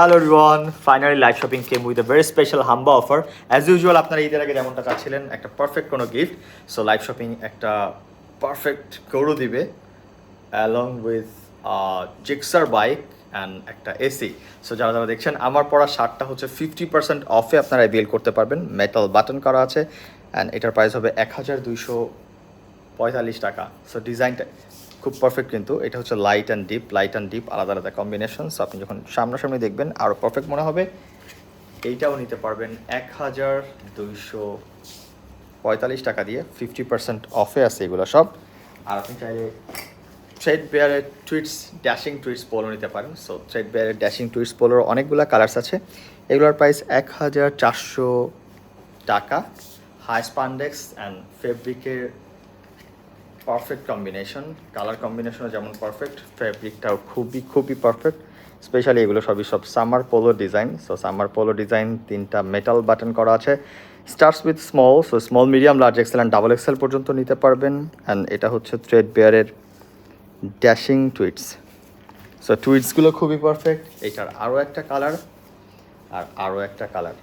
Hello everyone finally live shopping came with a very special হাম্বা offer as usual আপনারা ঈদের আগে যেমনটা চাচ্ছিলেন, একটা পারফেক্ট কোনো গিফট সো লাইভ শপিং একটা পারফেক্ট গরু দিবে along with Gixxer bike and একটা এসি সো যারা যারা দেখছেন, আমার পরা শার্টটা হচ্ছে ফিফটি পার্সেন্ট অফে আপনারা বিল করতে পারবেন। মেটাল বাটন করা আছে অ্যান্ড এটার প্রাইস হবে এক হাজার দুইশো পঁয়তাল্লিশ টাকা। সো ডিজাইনটা খুব পারফেক্ট কিন্তু। এটা হচ্ছে light and deep light and deep আলাদা আলাদা কম্বিনেশন সো আপনি যখন সামনাসামনি দেখবেন আরও পারফেক্ট মনে হবে। এইটাও নিতে পারবেন এক হাজার দুইশো পঁয়তাল্লিশ টাকা দিয়ে। ফিফটি পার্সেন্ট অফে আছে এগুলো সব। আর আপনি চাইলে থ্রেড বেয়ারের টুইটস ড্যাশিং টুইটস পোলো নিতে পারেন। সো থ্রেড বেয়ারের ড্যাশিং টুইটস পোলোর অনেকগুলো কালার্স আছে। এগুলোর প্রাইস এক হাজার চারশো টাকা। হাই স্পান্ডেক্স অ্যান্ড ফেব্রিকের পারফেক্ট কম্বিনেশন কালার কম্বিনেশনও যেমন পারফেক্ট ফ্যাব্রিকটাও খুবই খুবই পারফেক্ট স্পেশালি এগুলো সবই সব summer polo design so summer polo design তিনটা মেটাল বাটন করা আছে। Starts with small so small medium large XL and double XL পর্যন্ত নিতে পারবেন অ্যান্ড এটা হচ্ছে থ্রেড বেয়ারের ড্যাশিং টুইটস সো টুইটসগুলো খুবই পারফেক্ট এটার আরও একটা কালার আর আরও একটা কালার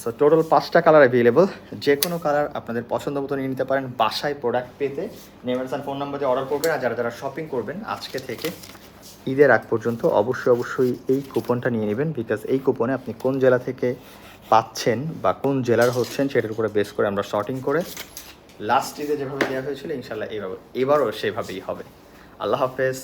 সো টোটাল পাঁচটা কালার অ্যাভেলেবল যে কোনো কালার আপনাদের পছন্দ মতো নিয়ে নিতে পারেন। বাসায় প্রোডাক্ট পেতে নেমারসান ফোন নাম্বার দিয়ে অর্ডার করবেন আর যারা যারা শপিং করবেন, আজকে থেকে ঈদের আগ পর্যন্ত অবশ্যই অবশ্যই এই কুপনটা নিয়ে নেবেন। বিকজ এই কুপনে আপনি কোন জেলা থেকে পাচ্ছেন বা কোন জেলার হচ্ছেন সেটার উপরে বেস করে আমরা শর্টিং করে লাস্ট ঈদে যেভাবে দেওয়া হয়েছিল ইনশাল্লাহ এইভাবে এবারও সেভাবেই হবে। আল্লাহ হাফেজ।